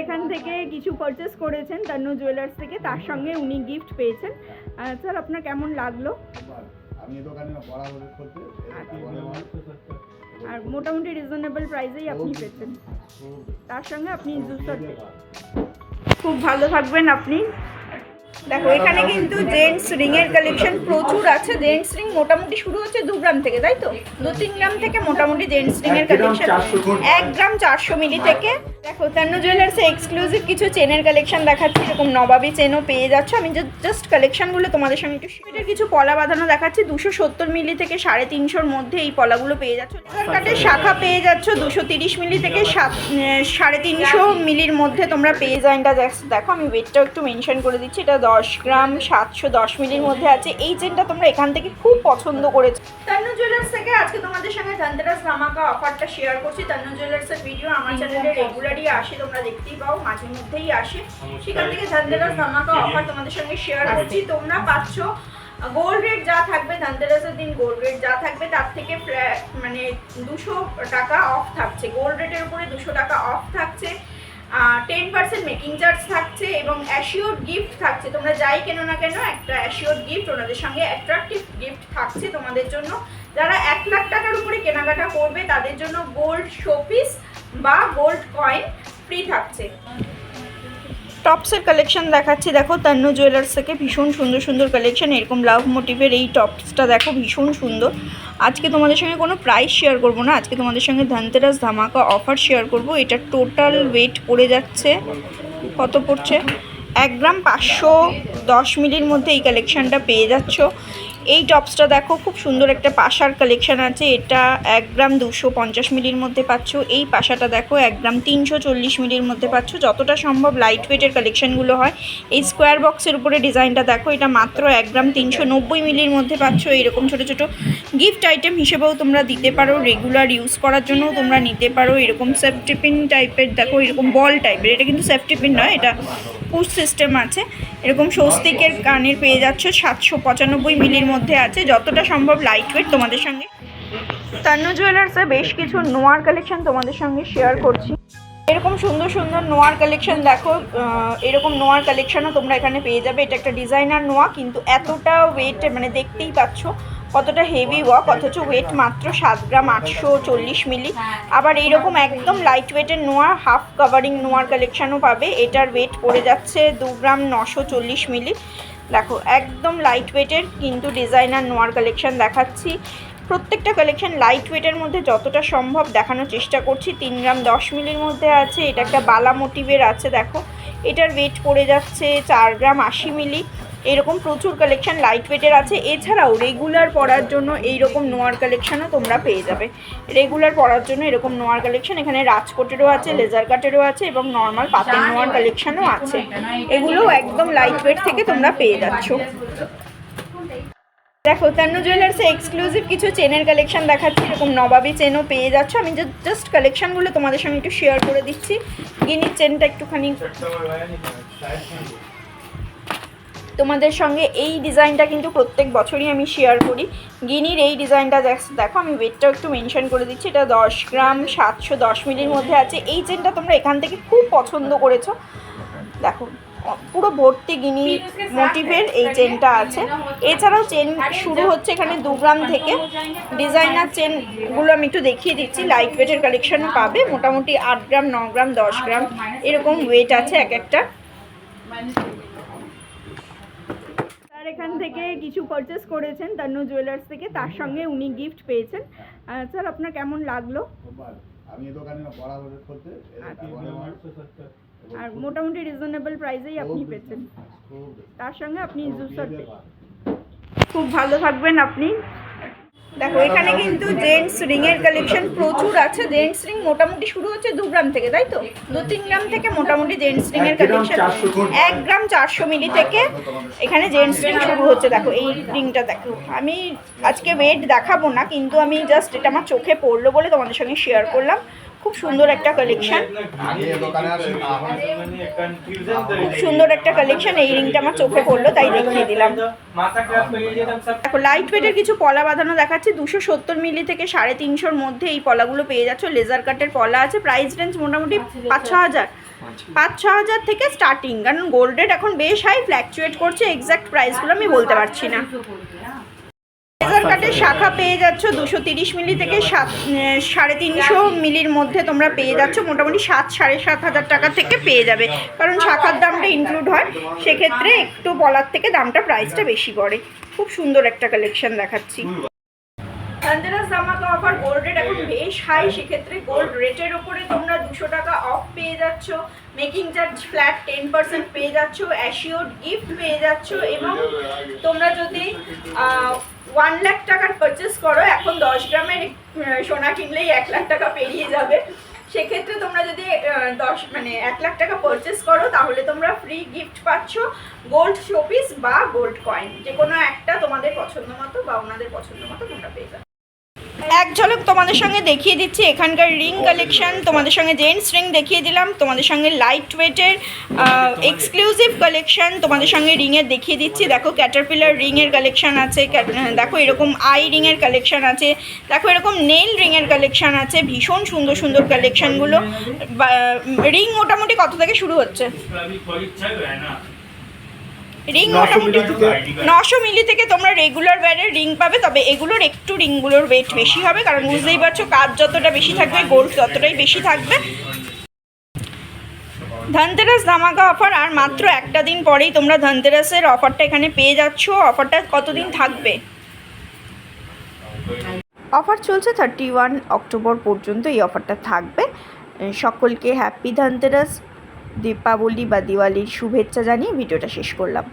এখান থেকে কিছু পারচেস করেছেন তান্নু জুয়েলার্স থেকে তার সঙ্গে উনি গিফট পেয়েছেন। স্যার আপনার কেমন লাগল? করতে আর মোটামুটি রিজনেবল প্রাইসেই আপনি পেয়েছেন। তার সঙ্গে আপনি জুসার খুব ভালো থাকবেন আপনি। দেখো এখানে কিন্তু জেন্টস রিং এর কালেকশন প্রচুর আছে। জেন্টস রিং মোটামুটি শুরু হচ্ছে দু গ্রাম থেকে তাই তো? দু তিন গ্রাম থেকে মোটামুটি জেন্টস রিং এর কালেকশন। এক গ্রাম চারশো মিলি থেকে। দেখো তান্ন জুয়েলার্সে এক্সক্লুসিভ কিছু চেনের কালেকশন দেখাচ্ছি এরকম নবাবী চেনও পেয়ে যাচ্ছ। আমি জাস্ট কালেকশনগুলো তোমাদের সঙ্গে একটু এটার কিছু পলা বাঁধানো দেখাচ্ছি। দুশো সত্তর মিলি থেকে সাড়ে তিনশোর মধ্যে এই পলাগুলো পেয়ে যাচ্ছ। কাটের শাখা পেয়ে যাচ্ছ দুশো তিরিশ মিলি থেকে সাত সাড়ে তিনশো মিলির মধ্যে তোমরা পেয়ে ডিজাইনটা দেখো। আমি ওয়েটটাও একটু মেনশন করে দিচ্ছি এটা দশ গ্রাম সাতশো দশ মিলির মধ্যে আছে। এই চেনটা তোমরা এখান থেকে খুব পছন্দ করেছ। তান্নু জুয়েলার্স থেকে আজকে তোমাদের সঙ্গে ধনতেরাস ধামাকা অফারটা শেয়ার করছি। তান্নু জুয়েলার্সের ভিডিও আমার চ্যানেলে রেগুলারই আসে তোমরা দেখতেই পাও মাঝে মধ্যেই আসে। সেখান থেকে ধনতেরাস ধামাকা অফার তোমাদের সঙ্গে শেয়ার করছি। তোমরা পাচ্ছ গোল্ড রেট যা থাকবে ধনতেরাসের দিন গোল্ড রেট যা থাকবে তার থেকে মানে দুশো টাকা অফ থাকছে। গোল্ড রেটের উপরে দুশো টাকা অফ থাকছে। টেন পার্সেন্ট মেকিং চার্জ থাকছে এবং অ্যাসিওর গিফট থাকছে। তোমরা যাই কেনো না কেন, একটা অ্যাসিওর গিফট ওনাদের সঙ্গে অ্যাট্রাকটিভ গিফট থাকছে তোমাদের জন্য। যারা এক লাখ টাকার উপরে কেনাকাটা করবে, তাদের জন্য গোল্ড শোপিস বা গোল্ড কয়েন ফ্রি থাকছে। টপসের কালেকশন দেখাচ্ছি। দেখো তান্নু জুয়েলার্স থেকে ভীষণ সুন্দর সুন্দর কালেকশন এরকম লাভ মোটিভের এই টপসটা দেখো, ভীষণ সুন্দর। আজকে তোমাদের সঙ্গে কোনো প্রাইস শেয়ার করব না। আজকে তোমাদের সঙ্গে ধনতেরাস ধামাকা অফার শেয়ার করব। এটা টোটাল ওয়েট পড়ে যাচ্ছে। কত পড়ছে? এক গ্রাম পাঁচশো দশ মিলির মধ্যে এই কালেকশানটা পেয়ে যাচ্ছ। এই টপসটা দেখো, খুব সুন্দর একটা পাশার কালেকশন আছে। এটা এক গ্রাম দুশো পঞ্চাশ মিলির মধ্যে পাচ্ছ। এই পাশাটা দেখো, এক গ্রাম তিনশো চল্লিশ মিলির মধ্যে পাচ্ছ। যতটা সম্ভব লাইট ওয়েটের কালেকশনগুলো হয়। এই স্কোয়ার বক্সের উপরে ডিজাইনটা দেখো, এটা মাত্র এক গ্রাম তিনশো নব্বই মিলির মধ্যে পাচ্ছ। এরকম ছোটো ছোটো গিফট আইটেম হিসেবেও তোমরা দিতে পারো। রেগুলার ইউজ করার জন্যও তোমরা নিতে পারো। এরকম সেফটিপিন টাইপের দেখো, এরকম বল টাইপের এটা কিন্তু সেফটিপিন নয়, এটা পুশ সিস্টেম আছে। এরকম স্বস্তিকের কানের পেয়ে যাচ্ছ, সাতশো পঁচানব্বই মিলির মধ্যে আছে। যতটা সম্ভব লাইট ওয়েট তোমাদের সঙ্গে। তান্নু জুয়েলার্সে বেশ কিছু নোয়ার কালেকশন তোমাদের সঙ্গে শেয়ার করছি। এরকম সুন্দর সুন্দর নোয়ার কালেকশন দেখো এরকম নোয়ার কালেকশনও তোমরা এখানে পেয়ে যাবে। এটা একটা ডিজাইনার নোয়া কিন্তু এতটা ওয়েট মানে দেখতেই পাচ্ছ কতটা হেভি ওয়াক অথচ ওয়েট মাত্র সাত গ্রাম আটশো চল্লিশ মিলি আবার এইরকম একদম লাইট ওয়েটের নোয়া হাফ কাভারিং নোয়ার কালেকশনও পাবে। এটার ওয়েট পড়ে যাচ্ছে দু গ্রাম নশো চল্লিশ মিলি দেখো, একদম লাইট ওয়েটের কিন্তু ডিজাইনার নোয়ার কালেকশন দেখাচ্ছি। প্রত্যেকটা কালেকশন লাইট ওয়েটের মধ্যে যতটা সম্ভব দেখানোর চেষ্টা করছি। তিন গ্রাম দশ মিলির মধ্যে আছে, এটা একটা বালা মোটিভের আছে, দেখো। এটার ওয়েট পড়ে যাচ্ছে চার গ্রাম আশি মিলি এরকম প্রচুর কালেকশন লাইট ওয়েটের আছে। এছাড়াও রেগুলার পরার জন্য এইরকম নোয়ার কালেকশনও তোমরা পেয়ে যাবে। রেগুলার পরার জন্য এরকম নোয়ার কালেকশন এখানে রাজকোটেরও আছে লেজার কাটেরও আছে এবং নর্মাল পাতের নোয়ার কালেকশনও আছে। এগুলো একদম লাইট ওয়েট থেকে তোমরা পেয়ে যাচ্ছ। দেখো, তান্নু জুয়েলার্সে এক্সক্লুসিভ কিছু চেনের কালেকশন দেখাচ্ছি, এরকম নবাবী চেনও পেয়ে যাচ্ছ। আমি জাস্ট কালেকশনগুলো তোমাদের সঙ্গে একটু শেয়ার করে দিচ্ছি। গিনির চেনটা একটুখানি তোমাদের সঙ্গে এই ডিজাইনটা কিন্তু প্রত্যেক বছরই আমি শেয়ার করি। গিনির এই ডিজাইনটা দেখ- আমি ওয়েটটাও একটু মেনশন করে দিচ্ছি। এটা দশ গ্রাম, সাতশো দশ মিলির মধ্যে আছে। এই চেনটা তোমরা এখান থেকে খুব পছন্দ করেছ। দেখো পুরো ভর্তি গিনি মোটিভের এই চেনটা আছে। এছাড়াও চেন শুরু হচ্ছে এখানে দু গ্রাম থেকে। ডিজাইনার চেনগুলো আমি একটু দেখিয়ে দিচ্ছি। লাইট ওয়েটের কালেকশনও পাবে। মোটামুটি আট গ্রাম, ন গ্রাম, দশ গ্রাম এরকম ওয়েট আছে এক একটা। এখান থেকে কিছু পারচেস করেছেন তান্নু জুয়েলার্স থেকে তার সঙ্গে উনি গিফট পেয়েছেন। স্যার আপনার কেমন লাগল? আমি এই দোকানে অর্ডার করতে আর মোটামুটি রিজনেবল প্রাইসেই আপনি পেয়েছেন। তার সঙ্গে আপনি জুসার খুব ভালো থাকবেন আপনি। দেখো এখানে কিন্তু জেন্টস রিং এর কালেকশন প্রচুর আছে। জেন্টস রিং মোটামুটি শুরু হচ্ছে দু গ্রাম থেকে তাই তো? দু তিন গ্রাম থেকে মোটামুটি জেন্টস রিং এর কালেকশন। এক গ্রাম চারশো মিলি থেকে এখানে জেন্টস রিং শুরু হচ্ছে। দেখো এই রিংটা দেখো। আমি আজকে ওয়েট দেখাবো না কিন্তু আমি জাস্ট এটা আমার চোখে পড়ল বলে তোমাদের সঙ্গে শেয়ার করলাম। খুব সুন্দর একটা কালেকশন খুব সুন্দর একটা কালেকশন এই রিংটা আমার চোখে পড়ল, তাই দেখিয়ে দিলাম। দেখো লাইট ওয়েটের কিছু পলা বাঁধানো দেখাচ্ছে। দুশো সত্তর মিলি থেকে সাড়ে তিনশোর মধ্যে এই পলাগুলো পেয়ে যাচ্ছ। লেজার কাটের পলা আছে প্রাইস রেঞ্জ মোটামুটি পাঁচ ছ হাজার। পাঁচ ছ হাজার থেকে স্টার্টিং কারণ গোল্ড রেট এখন বেশ হাই ফ্ল্যাকচুয়েট করছে এক্স্যাক্ট প্রাইসগুলো আমি বলতে পারছি না। কাটের শাখা পেয়ে যাচ্ছ দুশো তিরিশ মিলি থেকে সাত সাড়ে তিনশো মিলির মধ্যে তোমরা পেয়ে যাচ্ছ। মোটামুটি সাত, সাড়ে সাত হাজার টাকা থেকে পেয়ে যাবে। কারণ শাখার দামটা ইনক্লুড হয়, সেক্ষেত্রে একটু বলার থেকে দামটা প্রাইসটা বেশি পড়ে। খুব সুন্দর একটা কালেকশন দেখাচ্ছি। অফার গোল্ড রেট এখন বেশ হাই সেক্ষেত্রে গোল্ড রেটের ওপরে তোমরা দুশো টাকা অফ পেয়ে যাচ্ছ making charge flat ten percent পেয়ে যাচ্ছ অ্যাসিওর গিফট পেয়ে যাচ্ছ এবং তোমরা যদি ওয়ান লাখ টাকার পারচেস করো এখন দশ গ্রামের সোনা কিনলেই এক লাখ টাকা পেরিয়ে যাবে। সেক্ষেত্রে তোমরা যদি দশ মানে এক লাখ টাকা পারচেস করো তাহলে তোমরা ফ্রি গিফট পাচ্ছ গোল্ড শোপিস বা গোল্ড কয়েন যে কোনো একটা তোমাদের পছন্দ মতো বা ওনাদের পছন্দ মতো তোমরা পেয়ে যাবে। এক ঝলক তোমাদের সঙ্গে দেখিয়ে দিচ্ছি। এখানকার রিং কালেকশন তোমাদের সঙ্গে জেন্টস রিং দেখিয়ে দিলাম, তোমাদের সঙ্গে লাইট ওয়েটের এক্সক্লুসিভ কালেকশন তোমাদের সঙ্গে রিংয়ের দেখিয়ে দিচ্ছি। দেখো ক্যাটারপিলার রিংয়ের কালেকশন আছে দেখো এরকম আই রিংয়ের কালেকশন আছে, দেখো এরকম নেল রিংয়ের কালেকশন আছে, ভীষণ সুন্দর সুন্দর কালেকশনগুলো রিং মোটামুটি কত থেকে শুরু হচ্ছে? রিং মোটামুটি নশো মিলি থেকে তোমরা রেগুলার ওয়্যারের রিং পাবে তবে এগুলোর একটু রিংগুলোর ওয়েট বেশি হবে কারণ বুঝতেই পারছ কাজ যতটা বেশি থাকবে গোল্ড ততটাই বেশি থাকবে। ধনতেরাস ধামাকা অফার আর মাত্র একটা দিন পরেই তোমরা ধনতেরাসের অফারটা এখানে পেয়ে যাচ্ছ। অফারটা কতদিন থাকবে? অফার চলছে থার্টি ওয়ান অক্টোবর পর্যন্ত এই অফারটা থাকবে। সকলকে হ্যাপি ধনতেরাস দীপাবলি বা দিওয়ালির শুভেচ্ছা জানিয়ে ভিডিওটা শেষ করলাম।